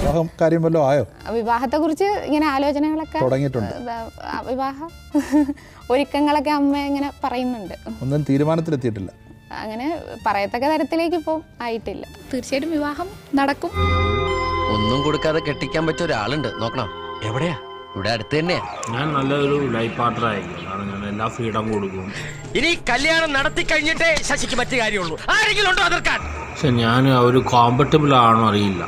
വിവാഹം കാര്യം വല്ലതും ആയോ? വിവാഹത്തെക്കുറിച്ച് ഇങ്ങനെ ആലോചനകളൊക്കെ തുടങ്ങിയിട്ടുണ്ട്. വിവാഹം ഒരുക്കങ്ങളൊക്കെ അമ്മ ഇങ്ങനെ പറയുന്നുണ്ട്. ഒന്നും തീരുമാനത്തിലെത്തിയിട്ടില്ല. അങ്ങനെ പറയത്തക്ക തരത്തിലേക്ക് ഇപ്പോൾ ആയിട്ടില്ല. തീർച്ചയായിട്ടും വിവാഹം നടക്കും. ഒന്നും കൊടുക്കാതെ കെട്ടിക്കാൻ പറ്റിയ ഒരാളുണ്ട്. നോക്കണം. എവിടെയാ? ഇവിടെ അടുത്ത് തന്നെയാ. ഞാൻ നല്ലൊരു ലൈഫ് പാർട്ണർ ആയിരിക്കും കാരണം ഞാൻ എല്ലാ ഫ്രീഡം കൊടുക്കും. ഇനി കല്യാണം നടത്തി കഴിഞ്ഞിട്ടേ ശശിക്ക് പറ്റിയ കാര്യമുള്ളൂ. ആരെങ്കിലും ഉണ്ടോ അതിർക്കാൻ? പക്ഷെ ഞാൻ ഒരു കോമ്പറ്റബിൾ ആണോ അറിയില്ല.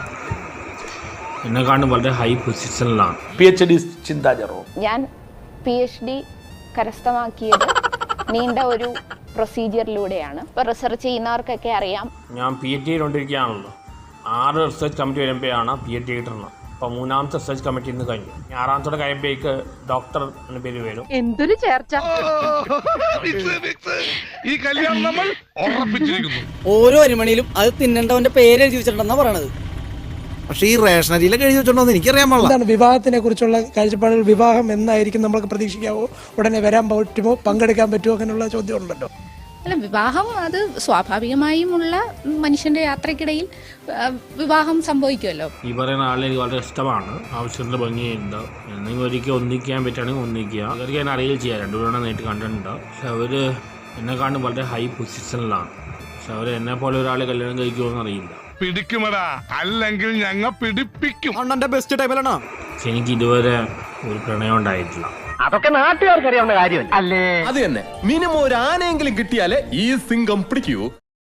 എന്നെക്കാണ്ടും വളരെ high പൊസിഷനിലാണ് P H D Chintha Jerome ഞാൻ പി എച്ച് ഡി കരസ്ഥമാക്കിയത് നീണ്ട ഒരു പ്രൊസീജിയറിലൂടെയാണ് ഇപ്പോൾ റിസർച്ച് ചെയ്യുന്നവർക്കൊക്കെ അറിയാം. ഞാൻ പി എച്ച് ഡി കൊണ്ടിരിക്കുകയാണല്ലോ ആറ് റിസർച്ച് കമ്മിറ്റി വരുമ്പോഴാണ് പി എച്ച് ഡി കിട്ടുന്നത്. അപ്പോൾ മൂന്നാമത്തെ റിസർച്ച് കമ്മിറ്റി ഇന്ന് കഴിഞ്ഞു. ആറാമത്തോടെ ആറാമത്തെ കഴിയുമ്പോഴേക്ക് ഡോക്ടർ എന്ന പേര് വരും. എന്തൊരു ചേർച്ച. ഈ കല്യാണം നമ്മൾ ഓരോ അരിമണിയിലും അത് തിന്നേണ്ടവന്റെ പേര് എഴുതി വെച്ചിട്ടുണ്ടെന്നാ പറയണത്. പക്ഷേ ഈ റേഷനരിയിലൊക്കെ എഴുതി വെച്ചോണ്ടോ എനിക്കറിയാൻ പാടില്ല. എന്താണ് വിവാഹത്തിനെ കുറിച്ചുള്ള കാഴ്ചപ്പാടുകൾ? വിവാഹം എന്നായിരിക്കും നമ്മൾക്ക് പ്രതീക്ഷിക്കാവോ? ഉടനെ വരാൻ പറ്റുമോ? പങ്കെടുക്കാൻ പറ്റുമോ? അങ്ങനെയുള്ള ചോദ്യം ഉണ്ടല്ലോ അല്ല വിവാഹം അത് സ്വാഭാവികമായുമുള്ള മനുഷ്യന്റെ യാത്രക്കിടയിൽ വിവാഹം സംഭവിക്കുമല്ലോ. ഈ പറയുന്ന ആളെ എനിക്ക് വളരെ ഇഷ്ടമാണ്. ആവശ്യത്തിന് ഭംഗിയുണ്ട്. എന്തെങ്കിലും ഒരിക്കൽ ഒന്നിക്കാൻ പറ്റുകയാണെങ്കിൽ ഒന്നിക്കുക. അവർക്ക് ഞാൻ അറിയുകയും ചെയ്യാം. രണ്ടുപേരുടെ നേരിട്ട് കണ്ടിട്ടുണ്ട്. പക്ഷെ അവർ എന്നെക്കാണ്ടും വളരെ ഹൈ പൊസിഷനിലാണ് പക്ഷെ അവർ എന്നെ പോലെ ഒരാളെ കല്യാണം കഴിക്കുമോ അറിയില്ല പിടിക്കുമടാ. അല്ലെങ്കിൽ ഞങ്ങ പിടിപ്പിക്കും. അണ്ണന്റെ ബെസ്റ്റ് ടൈമിലാണോ എനിക്ക് ഇതുവരെ ഒരു പ്രണയം ഉണ്ടായിട്ടില്ല. അതൊക്കെ നാട്ടുകാർക്ക് അറിയാവുന്ന കാര്യമല്ല? അല്ലേ? അത് തന്നെ. മിനിമം ഒരു ആനയെങ്കിലും കിട്ടിയാലേ ഈ സിംഗം പിടിക്കൂ.